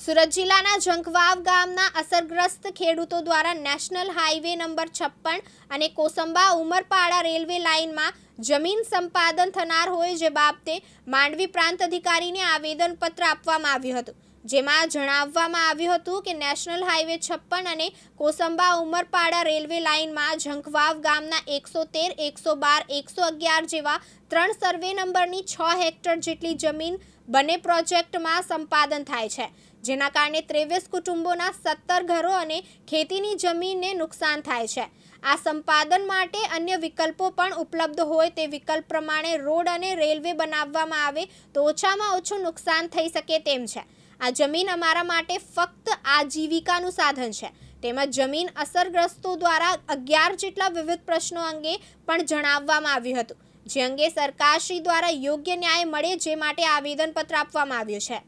સુરત જિલ્લાના ઝંખવાવ ગામના અસરગ્રસ્ત ખેડૂતો દ્વારા નેશનલ હાઈવે નંબર છપ્પન અને કોસંબા ઉમરપાડા રેલવે લાઇનમાં જમીન સંપાદન થનાર હોય જે બાબતે માંડવી પ્રાંત અધિકારીને આવેદનપત્ર આપવામાં આવ્યું હતું. જેમાં જણાવવામાં આવ્યું હતું કે નેશનલ હાઈવે છપ્પન અને કોસંબા ઉમરપાડા રેલવે લાઇનમાં ઝંખવાવ ગામના એકસો તેર, એકસો બાર, એકસો અગિયાર જેવા ત્રણ સર્વે નંબરની છ હેક્ટર જેટલી જમીન બંને પ્રોજેક્ટમાં સંપાદન થાય છે, જેના કારણે ત્રેવીસ કુટુંબોના સત્તર ઘરો અને ખેતીની જમીનને નુકસાન થાય છે. આ સંપાદન માટે અન્ય વિકલ્પો પણ ઉપલબ્ધ હોય તે વિકલ્પ પ્રમાણે રોડ અને રેલવે બનાવવામાં આવે તો ઓછામાં ઓછું નુકસાન થઈ શકે તેમ છે. આ જમીન અમારા માટે ફક્ત આજીવિકાનું સાધન છે. તેમજ જમીન અસરગ્રસ્તો દ્વારા અગિયાર જેટલા વિવિધ પ્રશ્નો અંગે પણ જણાવવામાં આવ્યું હતું. જે અંગે સરકારશ્રી દ્વારા યોગ્ય ન્યાય મળે જે માટે આવેદનપત્ર આપવામાં આવ્યું છે.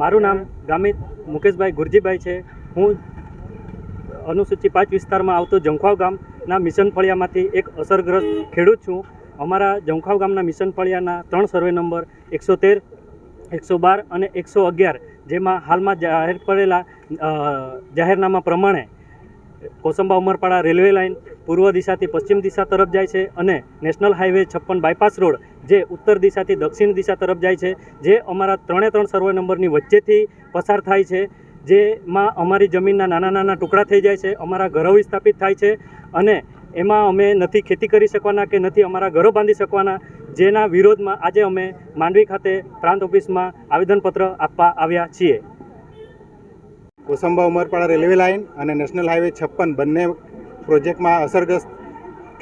મારું નામ ગામિત મુકેશભાઈ ગુરજીભાઈ છે. હું અનુસૂચિ પાંચ વિસ્તારમાં આવતો જંખવાવ ગામના મિશન ફળિયામાંથી એક અસરગ્રસ્ત ખેડૂત છું. અમારા જંખવાવ ગામના મિશન ફળિયાના ત્રણ સર્વે નંબર એકસો તેર, એકસો બાર અને એકસો અગિયાર, જેમાં હાલમાં જાહેર પડેલા જાહેરનામા પ્રમાણે કોસંબા ઉમરપાડા રેલવે લાઇન પૂર્વ દિશાથી પશ્ચિમ દિશા તરફ જાય છે અને નેશનલ હાઈવે છપ્પન બાયપાસ રોડ જે ઉત્તર દિશાથી દક્ષિણ દિશા તરફ જાય છે, જે અમારા ત્રણે ત્રણ સર્વે નંબરની વચ્ચેથી પસાર થાય છે, જેમાં અમારી જમીનના નાના નાના ટુકડા થઈ જાય છે, અમારા ઘરો વિસ્થાપિત થાય છે અને એમાં અમે નથી ખેતી કરી શકવાના કે નથી અમારા ઘરો બાંધી શકવાના, જેના વિરોધમાં આજે અમે માંડવી ખાતે પ્રાંત ઓફિસમાં આવેદનપત્ર આપવા આવ્યા છીએ. કોસંબા ઉમરપાડા રેલવે લાઇન અને નેશનલ હાઈવે છપ્પન બંને પ્રોજેક્ટમાં અસરગ્રસ્ત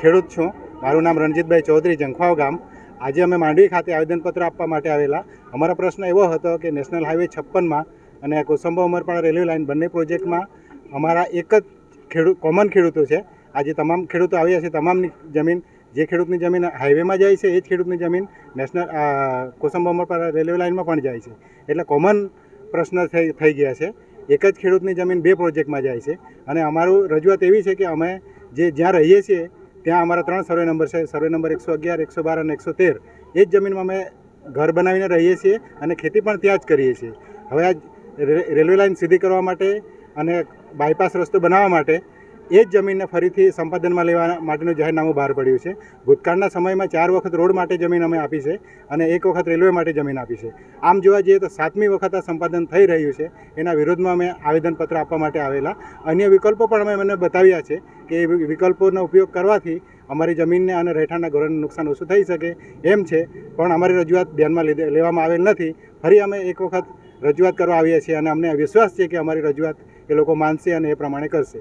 ખેડૂત છું. મારું નામ રણજીતભાઈ ચૌધરી, જંખવાવ ગામ. આજે અમે માંડવી ખાતે આવેદનપત્ર આપવા માટે આવેલા. અમારો પ્રશ્ન એવો હતો કે નેશનલ હાઈવે છપ્પનમાં અને કોસંબા ઉમરપાડા રેલવે લાઇન બંને પ્રોજેક્ટમાં અમારા એક જ ખેડૂત કોમન ખેડૂતો છે. આજે તમામ ખેડૂતો આવ્યા છે. તમામની જમીન, જે ખેડૂતની જમીન હાઈવેમાં જાય છે, એ જ ખેડૂતની જમીન નેશનલ કોસંબા ઉમરપાડા રેલવે લાઇનમાં પણ જાય છે. એટલે કોમન પ્રશ્ન થઈ થઈ ગયા છે. એક જ ખેડૂતની જમીન બે પ્રોજેક્ટમાં જાય છે. અને અમારું રજૂઆત એવી છે કે અમે જે જ્યાં રહીએ છીએ, ત્યાં અમારા ત્રણ સર્વે નંબર છે. સર્વે નંબર એકસો અગિયાર, એકસો બાર અને એકસો તેર. એ જ જમીનમાં અમે ઘર બનાવીને રહીએ છીએ અને ખેતી પણ ત્યાં જ કરીએ છીએ. હવે આ રેલવે લાઇન સીધી કરવા માટે અને બાયપાસ રસ્તો બનાવવા માટે એ જ જમીનને ફરીથી સંપાદનમાં લેવા માટેનું જાહેરનામું બહાર પડ્યું છે. ભૂતકાળના સમયમાં ચાર વખત રોડ માટે જમીન અમે આપી છે અને એક વખત રેલવે માટે જમીન આપી છે. આમ જોવા જઈએ તો સાતમી વખત આ સંપાદન થઈ રહ્યું છે. એના વિરોધમાં અમે આવેદનપત્ર આપવા માટે આવેલા. અન્ય વિકલ્પો પણ અમે મને બતાવ્યા છે કે એ વિકલ્પોનો ઉપયોગ કરવાથી અમારી જમીનને અને રહેઠાણના ઘરોને નુકસાન ઓછું થઈ શકે એમ છે. પણ અમારી રજૂઆત ધ્યાનમાં લીધે લેવામાં આવેલ નથી. ફરી અમે એક વખત રજૂઆત કરવા આવીએ છીએ અને અમને વિશ્વાસ છે કે અમારી રજૂઆત એ લોકો માનશે અને એ પ્રમાણે કરશે.